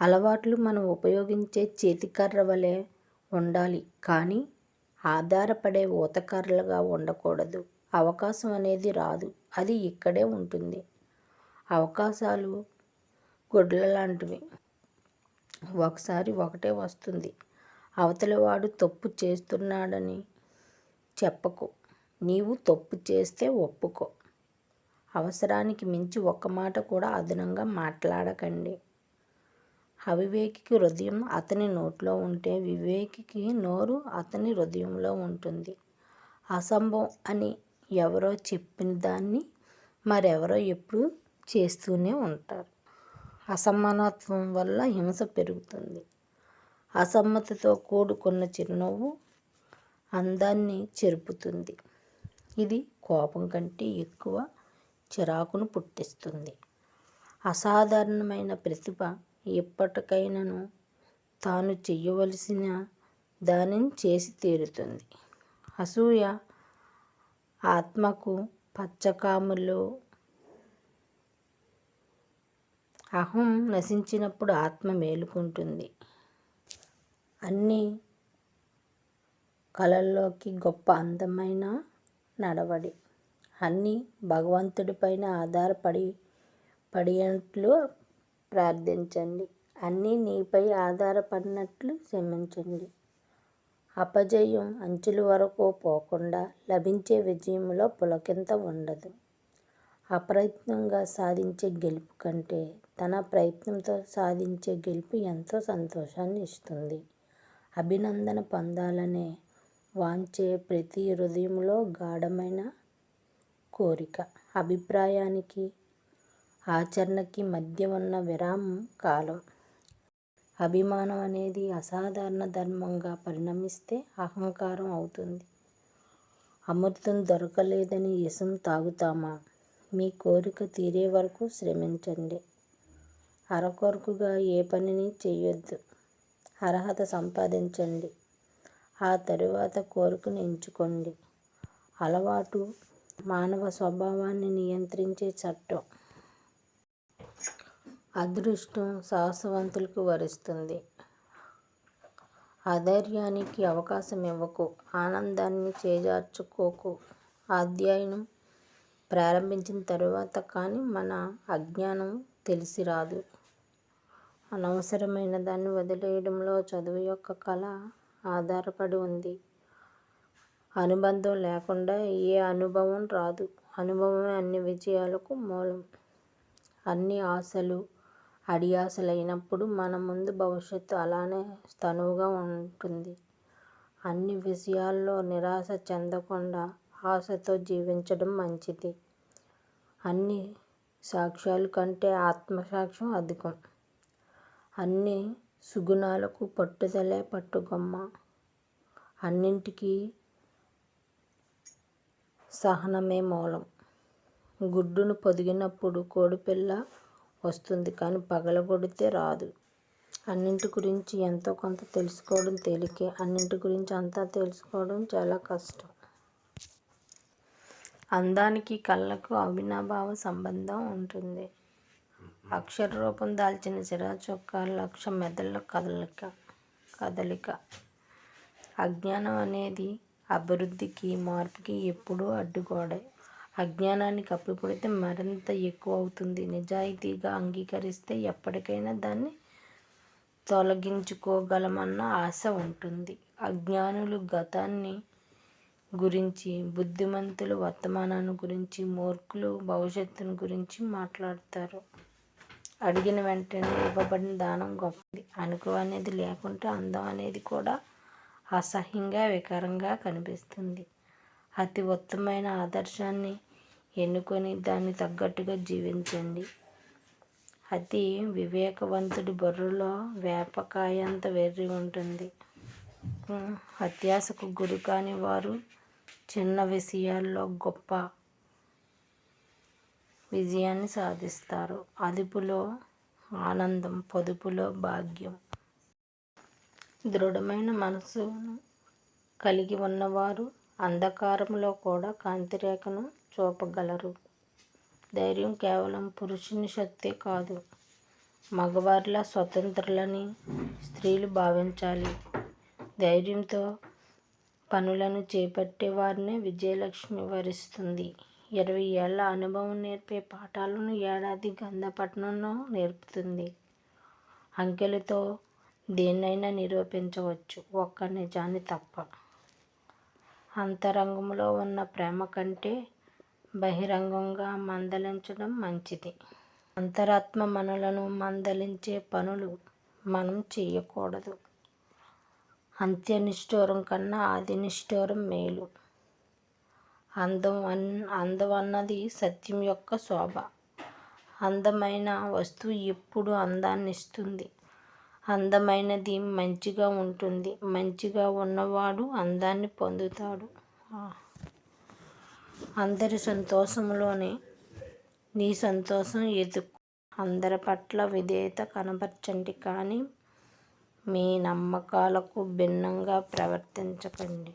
అలవాట్లు మనం ఉపయోగించే చేతికర్ర వలె ఉండాలి కానీ ఆధారపడే ఊతకర్రలుగా ఉండకూడదు. అవకాశం అనేది రాదు. అది ఇక్కడే ఉంటుంది. అవకాశాలు గుడ్లలాంటివి. ఒకసారి ఒకటే వస్తుంది. అవతలివాడు తప్పు చేస్తున్నాడని చెప్పకు. నీవు తప్పు చేస్తే ఒప్పుకో. అవసరానికి మించి ఒక్క మాట కూడా అదనంగా మాట్లాడకండి. అవివేకికి హృదయం అతని నోట్లో ఉంటే వివేకికి నోరు అతని హృదయంలో ఉంటుంది. అసంభవం అని ఎవరో చెప్పినదాన్ని మరెవరో ఎప్పుడు చేస్తూనే ఉంటారు. అసమానత్వం వల్ల హింస పెరుగుతుంది. అసమ్మతితో కూడుకున్న చిరునవ్వు అందాన్ని చెరుపుతుంది. ఇది కోపం కంటే ఎక్కువ చిరాకును పుట్టిస్తుంది. అసాధారణమైన ప్రతిభ ఇప్పటికైనాను తాను చేయవలసిన దానిని చేసి తీరుతుంది. అసూయ ఆత్మకు పచ్చకాములు అహం నశించినప్పుడు ఆత్మ మేలుకుంటుంది. అన్ని కళల్లోకి గొప్ప అందమైన నడవడి. అన్నీ భగవంతుడిపైన ఆధారపడి పడినట్లు ప్రార్థించండి. అన్నీ నీపై ఆధారపడినట్లు క్షమించండి. అపజయం అంచుల వరకు పోకుండా లభించే విజయంలో పులకింత ఉండదు. అప్రయత్నంగా సాధించే గెలుపు కంటే తన ప్రయత్నంతో సాధించే గెలుపు ఎంతో సంతోషాన్ని ఇస్తుంది. అభినందన పొందాలనే వాంచే ప్రతి హృదయంలో గాఢమైన కోరిక. అభిప్రాయానికి, ఆచరణకి మధ్య ఉన్న విరామం కాలం. అభిమానం అనేది అసాధారణ ధర్మంగా పరిణమిస్తే అహంకారం అవుతుంది. అమృతం దొరకలేదని యశం తాగుతామా? మీ కోరిక తీరే వరకు శ్రమించండి. అరకొరకుగా ఏ పనిని చేయొద్దు. అర్హత సంపాదించండి. ఆ తరువాత కోరికను ఎంచుకోండి. అలవాటు మానవ స్వభావాన్ని నియంత్రించే చట్టం. అదృష్టం సాహసవంతులకు వరిస్తుంది. అధైర్యానికి అవకాశం ఇవ్వకు. ఆనందాన్ని చేజార్చుకోకు. అధ్యయనం ప్రారంభించిన తరువాత కానీ మన అజ్ఞానం తెలిసి రాదు అనవసరమైన దాన్ని వదిలేయడంలో చదువు యొక్క కళ ఆధారపడి ఉంది. అనుబంధం లేకుండా ఏ అనుభవం రాదు. అనుభవమే అన్ని విజయాలకు మూలం. అన్ని ఆశలు అడియాశలైనప్పుడు మన ముందు భవిష్యత్తు అలానే స్థణువుగా ఉంటుంది. అన్ని విషయాల్లో నిరాశ చెందకుండా ఆశతో జీవించడం మంచిది. అన్ని సాక్ష్యాల కంటే ఆత్మసాక్ష్యం అధికం. అన్ని సుగుణాలకు పట్టుదలే పట్టుగొమ్మ. అన్నింటికీ సహనమే మూలం. గుడ్డును పొదిగినప్పుడు కోడిపిల్ల వస్తుంది కానీ పగలగొడితే రాదు. అన్నింటి గురించి ఎంతో కొంత తెలుసుకోవడం తేలికే. అన్నింటి గురించి అంతా తెలుసుకోవడం చాలా కష్టం. అందానికి కళ్ళకు అవినాభావ సంబంధం ఉంటుంది. అక్షర రూపం దాల్చిన సిరాచొక్కా లక్ష మెదళ్ళ కదలిక. అజ్ఞానం అనేది అభివృద్ధికి, మార్పుకి ఎప్పుడూ అడ్డుగోడే. అజ్ఞానాన్ని కప్పిపుడితే మరింత ఎక్కువ అవుతుంది. నిజాయితీగా అంగీకరిస్తే ఎప్పటికైనా దాన్ని తొలగించుకోగలమన్న ఆశ ఉంటుంది. అజ్ఞానులు గతాన్ని గురించి, బుద్ధిమంతులు వర్తమానాన్ని గురించి, మూర్ఖులు భవిష్యత్తును గురించి మాట్లాడతారు. అడిగిన వెంటనే ఇవ్వబడిన దానం గొప్పది. అనుకో అనేది లేకుంటే అందం అనేది కూడా అసహ్యంగా, వికారంగా కనిపిస్తుంది. అతి ఉత్తమమైన ఆదర్శాన్ని ఎన్నుకొని దాన్ని తగ్గట్టుగా జీవించండి. అతి వివేకవంతుడి బుర్రలో వేపకాయంత వెర్రి ఉంటుంది. అత్యాశకు గురికాని వారు చిన్న విషయాల్లో గొప్ప విజయాన్ని సాధిస్తారు. అదుపులో ఆనందం, పొదుపులో భాగ్యం. దృఢమైన మనసును కలిగి ఉన్నవారు అంధకారంలో కూడా కాంతిరేఖను చూపగలరు. ధైర్యం కేవలం పురుషుని శక్తి కాదు. మగవారిలా స్వతంత్రులని స్త్రీలు భావించాలి ధైర్యంతో పనులను చేపట్టే వారినే విజయలక్ష్మి వరిస్తుంది ఇరవై ఏళ్ళ అనుభవం నేర్పే పాఠాలను ఏడాది గంధపట్నంలో నేర్పుతుంది అంకెలతో దేన్నైనా నిరూపించవచ్చు ఒక్క నిజాన్ని తప్ప అంతరంగంలో ఉన్న ప్రేమ కంటే బహిరంగంగా మందలించడం మంచిది. అంతరాత్మ మనలను మందలించే పనులు మనం చేయకూడదు. అంత్యనిష్ఠూరం కన్నా ఆదినిష్ఠూరం మేలు. అందం అన్ అందం అన్నది సత్యం యొక్క శోభ. అందమైన వస్తువు ఎప్పుడు అందాన్ని ఇస్తుంది అందమైనది మంచిగా ఉంటుంది. మంచిగా ఉన్నవాడు అందాన్ని పొందుతాడు. అందరి సంతోషంలోనే నీ సంతోషం ఎదుకు అందరి పట్ల విధేయత కనపరచండి కానీ మీ నమ్మకాలకు భిన్నంగా ప్రవర్తించకండి.